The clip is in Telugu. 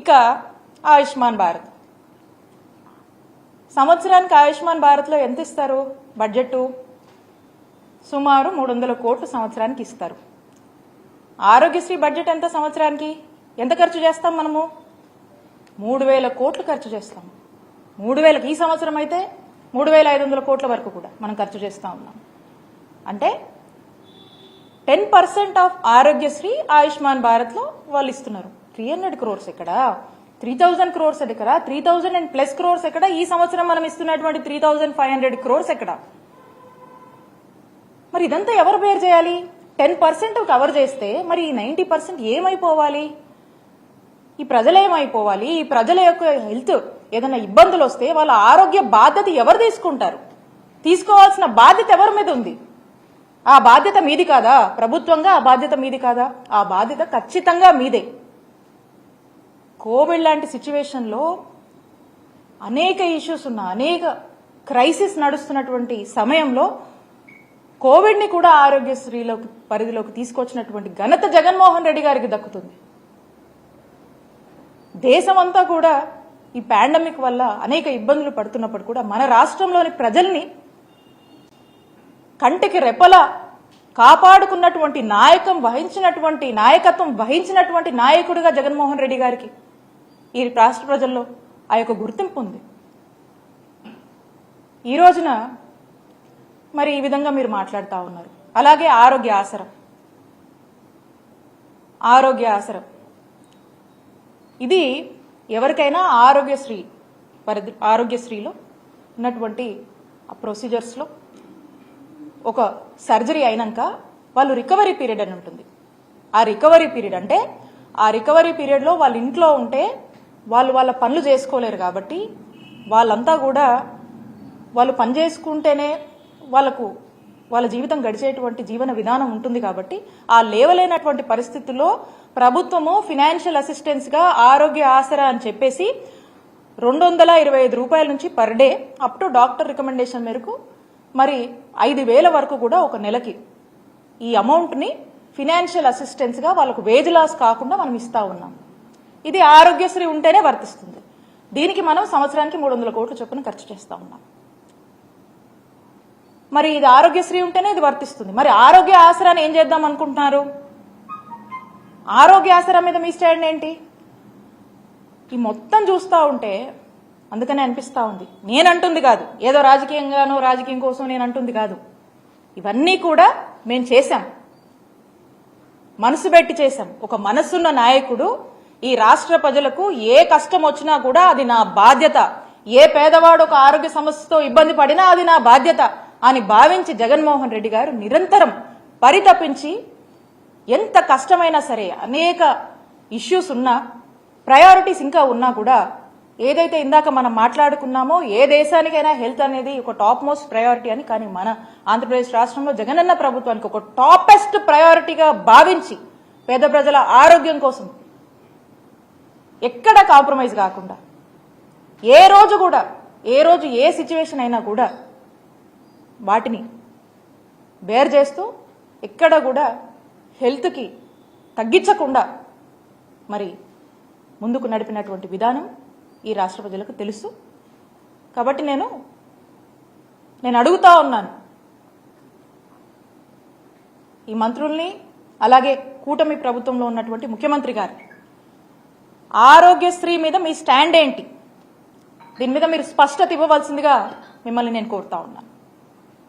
ఇక ఆయుష్మాన్ భారత్. సంవత్సరానికి ఆయుష్మాన్ భారత్లో ఎంత ఇస్తారు? బడ్జెట్ సుమారు మూడు వందల కోట్లు సంవత్సరానికి ఇస్తారు. ఆరోగ్యశ్రీ బడ్జెట్ ఎంత సంవత్సరానికి? ఎంత ఖర్చు చేస్తాం మనము? మూడు వేల కోట్లు ఖర్చు చేస్తాం. మూడు వేలకు ఈ సంవత్సరం అయితే మూడు వేల ఐదు వందల కోట్ల వరకు కూడా మనం ఖర్చు చేస్తూ ఉన్నాం. అంటే ten percent of Aarogyasri Ayushman భారత్లో వాళ్ళు ఇస్తున్నారు. త్రీ హండ్రెడ్ క్రోర్స్ ఇక్కడ త్రీ థౌజండ్ క్రోర్స్ ఎక్కడ? Three thousand and plus crores ఎక్కడ? ఈ సంవత్సరం మనం ఇస్తున్నటువంటి three thousand five hundred crores ఎక్కడ? మరి ఇదంతా ఎవరు బేర్ చేయాలి? టెన్ పర్సెంట్ కవర్ చేస్తే మరి ఈ నైంటీ పర్సెంట్ ఏమైపోవాలి? ఈ ప్రజలు ఏమైపోవాలి? ఈ ప్రజల యొక్క హెల్త్ ఏదైనా ఇబ్బందులు వస్తే వాళ్ళ ఆరోగ్య బాధ్యత ఎవరు తీసుకుంటారు? తీసుకోవాల్సిన బాధ్యత ఎవరి మీద ఉంది? ఆ బాధ్యత మీది కాదా? ప్రభుత్వంగా ఆ బాధ్యత మీది కాదా? ఆ బాధ్యత ఖచ్చితంగా మీదే. కోవిడ్ లాంటి సిచ్యువేషన్లో అనేక ఇష్యూస్ ఉన్న అనేక క్రైసిస్ నడుస్తున్నటువంటి సమయంలో కోవిడ్ని కూడా ఆరోగ్యశ్రీలోకి పరిధిలోకి తీసుకొచ్చినటువంటి ఘనత జగన్మోహన్ రెడ్డి గారికి దక్కుతుంది. దేశమంతా కూడా ఈ పాండమిక్ వల్ల అనేక ఇబ్బందులు పడుతున్నప్పుడు కూడా మన రాష్ట్రంలోని ప్రజల్ని కంటికి రెపల కాపాడుకున్నటువంటి నాయకం వహించినటువంటి నాయకత్వం వహించినటువంటి నాయకుడిగా జగన్మోహన్ రెడ్డి గారికి ఈ రాష్ట్ర ప్రజల్లో ఆ యొక్క గుర్తింపు ఉంది. ఈ రోజున మరి ఈ విధంగా మీరు మాట్లాడుతూ ఉన్నారు. అలాగే ఆరోగ్య ఆసరం. ఆరోగ్య ఆసరం. ఇది ఎవరికైనా ఆరోగ్యశ్రీ పరిధి ఆరోగ్యశ్రీలో ఉన్నటువంటి ప్రొసీజర్స్లో ఒక సర్జరీ అయినాక వాళ్ళు రికవరీ పీరియడ్ అని ఉంటుంది. ఆ రికవరీ పీరియడ్ అంటే ఆ రికవరీ పీరియడ్లో వాళ్ళ ఇంట్లో ఉంటే వాళ్ళు వాళ్ళ పనులు చేసుకోలేరు కాబట్టి వాళ్ళంతా కూడా వాళ్ళు పని చేసుకుంటేనే వాళ్ళకు వాళ్ళ జీవితం గడిచేటువంటి జీవన విధానం ఉంటుంది కాబట్టి ఆ లేవలేనటువంటి పరిస్థితుల్లో ప్రభుత్వము ఫినాన్షియల్ అసిస్టెన్స్గా ఆరోగ్య ఆసరా అని చెప్పేసి రెండు వందల ఇరవై ఐదు రూపాయల నుంచి per day up to doctor recommendation మేరకు మరి ఐదు వేల వరకు కూడా ఒక నెలకి ఈ అమౌంట్ని ఫినాన్షియల్ అసిస్టెన్స్గా వాళ్ళకు వేజ్ లాస్ కాకుండా మనం ఇస్తా ఉన్నాం. ఇది ఆరోగ్యశ్రీ ఉంటేనే వర్తిస్తుంది. దీనికి మనం సంవత్సరానికి మూడు వందల కోట్ల చొప్పున ఖర్చు చేస్తా ఉన్నాం. మరి ఇది ఆరోగ్యశ్రీ ఉంటేనే ఇది వర్తిస్తుంది. మరి ఆరోగ్య ఆసరాన్ని ఏం చేద్దాం అనుకుంటున్నారు? ఆరోగ్య ఆసరా మీద మీ స్టాండ్ ఏంటి? ఈ మొత్తం చూస్తూ ఉంటే అందుకనే అనిపిస్తూ ఉంది. నేనంటుంది కాదు. ఏదో రాజకీయంగానో రాజకీయం కోసం నేను అంటుంది కాదు. ఇవన్నీ కూడా మేము చేశాం. మనసు పెట్టి చేశాం. ఒక మనసున్న నాయకుడు ఈ రాష్ట్ర ప్రజలకు ఏ కష్టం వచ్చినా కూడా అది నా బాధ్యత. ఏ పేదవాడు ఒక ఆరోగ్య సమస్యతో ఇబ్బంది పడినా అది నా బాధ్యత అని భావించి జగన్మోహన్ రెడ్డి గారు నిరంతరం పరితపించి ఎంత కష్టమైనా సరే అనేక ఇష్యూస్ ఉన్నా ప్రయారిటీస్ ఇంకా ఉన్నా కూడా ఏదైతే ఇందాక మనం మాట్లాడుకున్నామో ఏ దేశానికైనా హెల్త్ అనేది ఒక టాప్ మోస్ట్ ప్రయారిటీ అని కానీ మన ఆంధ్రప్రదేశ్ రాష్ట్రంలో జగనన్న ప్రభుత్వానికి ఒక టాపెస్ట్ ప్రయారిటీగా భావించి పేద ప్రజల ఆరోగ్యం కోసం ఎక్కడ కాంప్రమైజ్ కాకుండా ఏ రోజు కూడా ఏ రోజు ఏ సిచ్యువేషన్ అయినా కూడా వాటిని బేర్ చేస్తూ ఎక్కడ కూడా హెల్త్కి తగ్గించకుండా మరి ముందుకు నడిపినటువంటి విధానం ఈ రాష్ట్ర ప్రజలకు తెలుసు. కాబట్టి నేను నేను అడుగుతా ఉన్నాను. ఈ మంత్రుల్ని అలాగే కూటమి ప్రభుత్వంలో ఉన్నటువంటి ముఖ్యమంత్రి గారు ఆరోగ్యశ్రీ మీద మీ స్టాండ్ ఏంటి దీని మీద మీరు స్పష్టత ఇవ్వవలసిందిగా మిమ్మల్ని నేను కోరుతా ఉన్నాను